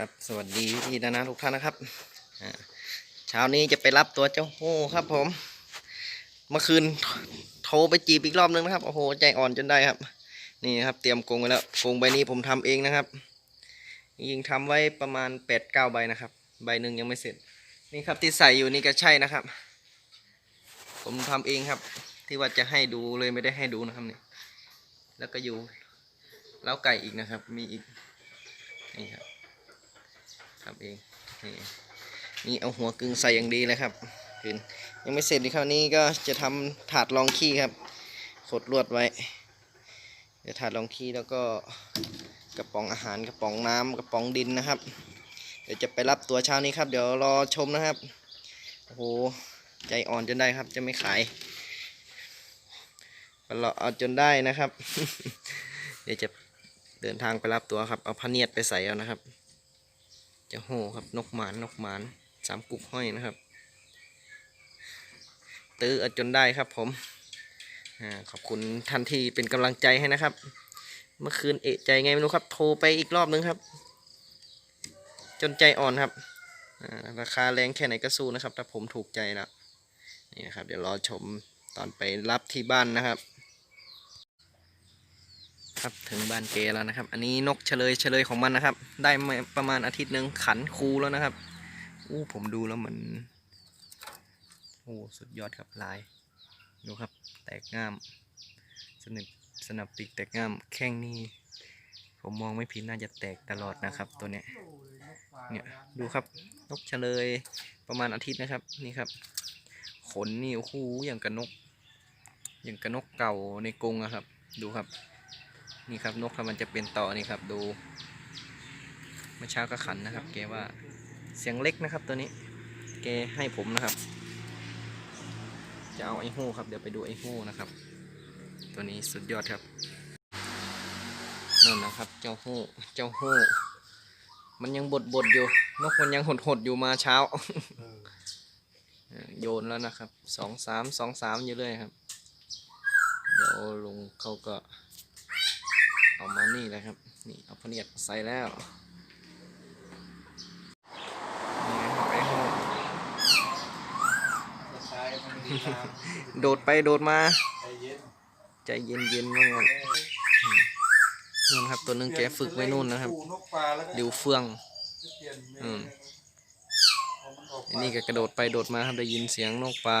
ครับ สวัสดีพี่นานาทุกท่านนะครับอ่าเช้านี้จะไปรับตัวเจ้าโฮครับ ผม เมื่อคืนโทรไปจีบอีกรอบนึงนะครับโอ้โหใจอ่อนจนได้ครับ นี่ครับ เตรียมกรงไว้แล้วกรงใบนี้ผมทำเองนะครับยิงทำไว้ประมาณแปดเก้าใบนะครับ ใบหนึ่งยังไม่เสร็จ นี่ครับที่ใส่อยู่นี่ก็ใช่นะครับ ผมทำเองครับ ที่ว่าจะให้ดูเลยไม่ได้ให้ดูนะครับนี่แล้วก็อยู่เล้าไก่อีกนะครับ มีอีกนี่ครับ ทำเองนี่นี่เอาหัวกึ่งใส่อย่างดีเลยครับกึ่งยังไม่เสร็จดีครับนี่ก็จะทำถาดรองขี้ครับขดลวดไว้เดี๋ยวถาดรองขี้แล้วก็กระป๋องอาหารกระป๋องน้ำกระป๋องดินนะครับ เดี๋ยวจะไปรับตัวเช้านี้ครับ เดี๋ยวรอชมนะครับโอ้โหใจอ่อนจนได้ครับจะไม่ขายเราเอาจนได้นะครับ เดี๋ยวจะเดินทางไปรับตัวครับ เอาพเนียดไปใส่เอานะครับ จะโหครับนกหมานนกหมานสามกุกห้อยนะครับ ตื้อจนได้ครับผมอขอบคุณท่านที่เป็นกำลังใจให้นะครับ เมื่อคืนเอะใจไงไม่รู้ครับ โทรไปอีกรอบนึงครับ จนใจอ่อนครับราคาแรงแค่ไหนก็สู้นะครับ ถ้าผมถูกใจแล้วนี่นะครับ เดี๋ยวรอชมตอนไปรับที่บ้านนะครับ ครับถึงบ้านเกแล้วนะครับ อันนี้นกเฉลยเฉลยของมันนะครับ ได้มาประมาณอาทิตย์หนึ่งขันคูแล้วนะครับอู้ผมดูแล้วมันโอ้สุดยอดครับลายดูครับ แตกง่ามสนิทสนับปีกแตกง่ามแข้งนี่ผมมองไม่ผิดน่าจะแตกตลอดนะครับ ตัวเนี้ยเนี่ยดูครับนกเฉลยประมาณอาทิตย์นะครับนี่ครับ ขนนี่โอ้โหอย่างกับนก อย่างกับนกเก่าในกรงอะครับ ดูครับ นี่ครับนกครับมันจะเป็นต่อนี่ครับดูเมื่อเช้าก็ขันนะครับ แกว่าเสียงเล็กนะครับตัวนี้ แกให้ผมนะครับ จะเอาไอ้หู้ครับเดี๋ยวไปดูไอ้หู้นะครับ ตัวนี้สุดยอดครับนั่นนะครับ เจ้าหู้เจ้าหู้มันยังบดบดอยู่ นกมันยังหดหดอยู่มาเช้า โยนแล้วนะครับสองสามสองสามอยู่เลยครับ เดี๋ยวลุงเขาก็ เอามานี่เลยครับ นี่เอาพเนียดใส่แล้วนี่ไอยโหดดไปโดดมา ใจเย็นเย็นๆมากครับอืมนู่นครับตัวหนึงแกฝึกไว้นู่นนะครับดิวเฟืองอืมอันนี้ก็กระโดดไปโดดมาครับได้ยินเสียงนกปลา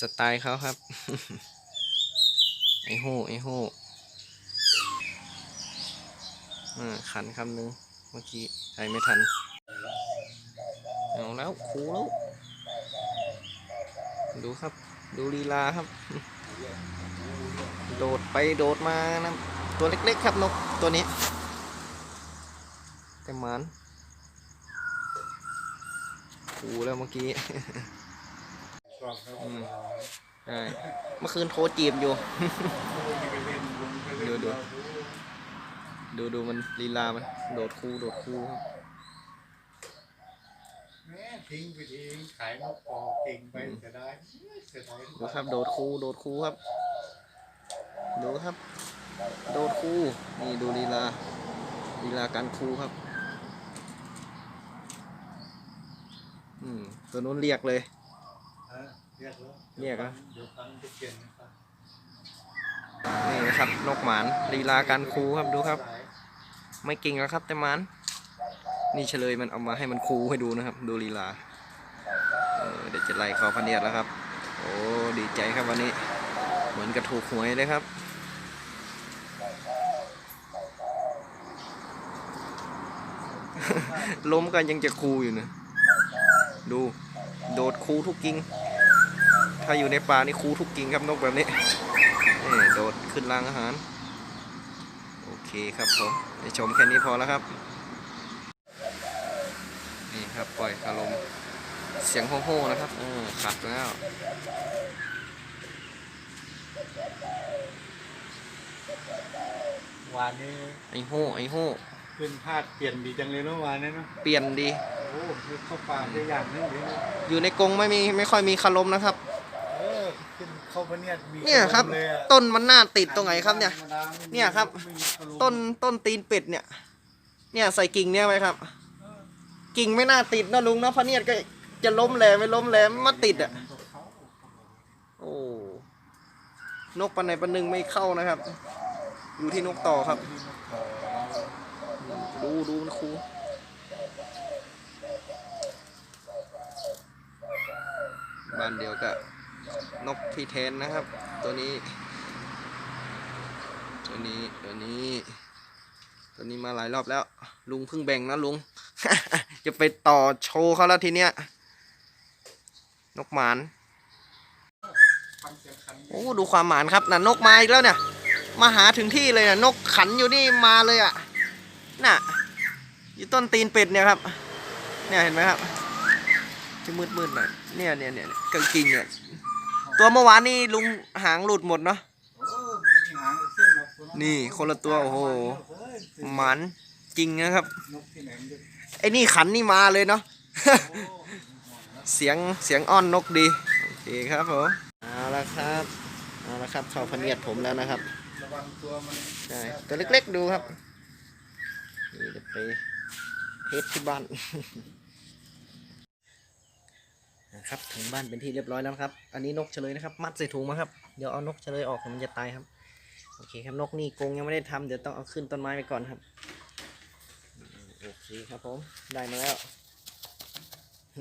สไตล์เขาครับ ไอโหไอโห่ ขันคำหนึ่งเมื่อกี้ใช้ไม่ทัน เอาแล้วคูแล้ว ดูครับ ดูลีลาครับ โดดไปโดดมานะตัวเล็กๆครับนกตัวนี้ แต่หมันคูแล้วเมื่อกี้ใช่เมื่อคืนโทรจีบอยู่ ดูดู ดูดูมันลีลามันโดดคูโดดคูครับแม่ทิ้งไปทิ้งขายนกออกเก่งไปจะได้จะได้ดูครับโดดคูโดดคูครับ ดูครับ โดดคูนี่ดูลีลาลีลาการคูครับ อืมตัวนู้นเรียกเลยฮะเรียกแล้วเรียกเหรอเดี๋ยวฟังจะเปลี่ยนนะครับนี่นะครับนกหมานลีลาการคูครับดูครับสาย ไม่เก่งแล้วครับ แต่มัน นี่เฉลยมันเอามาให้มันคูให้ดูนะครับ ดูลีลาเเดี๋ยวจะไล่เขาพันเนียดแล้วครับ โอ้ดีใจครับวันนี้ เหมือนกระถูกหวยเลยครับล้มกันยังจะคูอยู่นะ ดู โดดคูทุกกิ่ง ถ้าอยู่ในป่านี่คูทุกกิ่งครับนกแบบนี้นี่โดดขึ้นรางอาหาร โอเคครับผม ไปชมแค่นี้พอแล้วครับ นี่ครับปล่อยอารมณ์เสียงโฮ่ๆนะครับเออขัดแล้ววานนี้ไอโฮ่ไอโฮ่ขึ้นพาดเปลี่ยนดีจังเลยเนาะวานนี้เนาะเปลี่ยนดีโอ้ยเข้าป่าได้อย่างนึงเลยนะอยู่ในกรงไม่มีไม่ค่อยมีคารมนะครับเออขึ้น เข้าไปเนี่ยมีเนี่ยครับอมณ์เลยอะต้นมันหน้าติดตรงไหนครับเนี่ยธรรมดาไม่มีเนี่ยครับ ไม่มีอารมณ์ต้นต้นตีนเป็ดเนี่ย เนี่ยใส่กิ่งเนี่ยไว้ครับ กิ่งไม่น่าติดนะลุงเนาะเพราะเนี่ยก็จะล้มแหลไม่ล้มแหลมมาติดอะมันก็เข้าโอ้นกปันไหนปันหนึ่งไม่เข้านะครับ อยู่ที่นกต่อครับ ที่มันต่อเรา ดูดูนะครู บ้านเดียวกับ นกพี่เทนนะครับ ตัวนี้ ตัวนี้ตัวนี้ ตัวนี้มาหลายรอบแล้ว ลุงเพิ่งแบ่งนะลุง จะไปต่อโชว์เขาแล้วทีเนี้ย นกหมานโอ้ดูความหมานครับน่ะนกมาอีกแล้วเนี่ย มาหาถึงที่เลยน่ะนกขันอยู่นี่มาเลยอะน่ะอยู่ต้นตีนเป็ดเนี่ยครับ เนี่ยเห็นไหมครับจะมืดมืดๆหน่อยเนี่ยเนี่ยเนี่ยกางกิ่งเนี่ย ตัวเมื่อวานนี่ลุงหางหลุดหมดเนาะนี่คนละตัวโอ้โหหมันจริงนะครับไอ้นี่ขันนี่มาเลยเนาะเสียงเสียงอ้อนนกดีโอเคครับผมเอาละครับเอาละครับเข้าพเนียดผมแล้วนะครับใช่ตัวเล็กๆดูครับนี่จะไปเทสที่บ้าน นะครับถึงบ้านเป็นที่เรียบร้อยแล้วครับ อันนี้นกเฉลยนะครับ มัดใส่ถุงมาครับ เดี๋ยวเอานกเฉลยออกมันจะตายครับ โอเคครับนกนี่กงยังไม่ได้ทำเดี๋ยวต้องเอาขึ้นต้นไม้ไปก่อนครับ โอเคครับผมได้มาแล้ว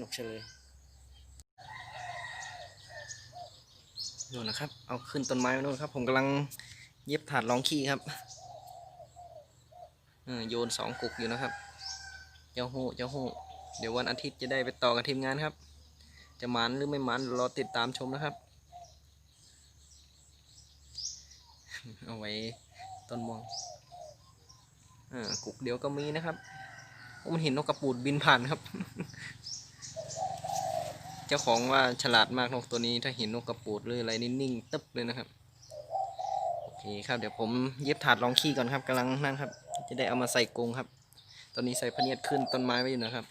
นกเฉลยนู่นนะครับ เอาขึ้นต้นไม้ไว้นู่นครับ ผมกำลังเย็บถาดรองขี้ครับโยนสองกุกอยู่นะครับ เจ้าหู้เจ้าหู้เดี๋ยววันอาทิตย์จะได้ไปต่อกับทีมงานครับ จะหมันหรือไม่หมันรอติดตามชมนะครับ เอาไว้ต้นมองอ่ากุกเดียวก็มีนะครับมันเห็นนกกระปูดบินผ่านครับ เจ้าของว่าฉลาดมากนกตัวนี้ ถ้าเห็นนกกระปูดหรืออะไรนิ่งตึ๊บเลยนะครับโอเคครับเดี๋ยวผมเย็บถาดรองขี้ก่อนครับกำลังนั่นครับ จะได้เอามาใส่กรงครับ ตอนนี้ใส่พเนียดขึ้นต้นไม้ไว้อยู่นะครับ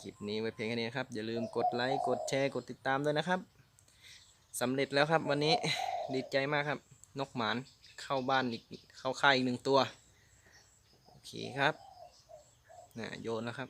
คลิปนี้ไว้เพียงแค่นี้นะครับ อย่าลืมกดไลค์ กดแชร์ กดติดตามด้วยนะครับสำเร็จแล้วครับ วันนี้ดีใจมากครับ นกหมานเข้าบ้านอีกเข้าค่ายอีกหนึ่งตัว โอเคครับน่ะโยนแล้วครับ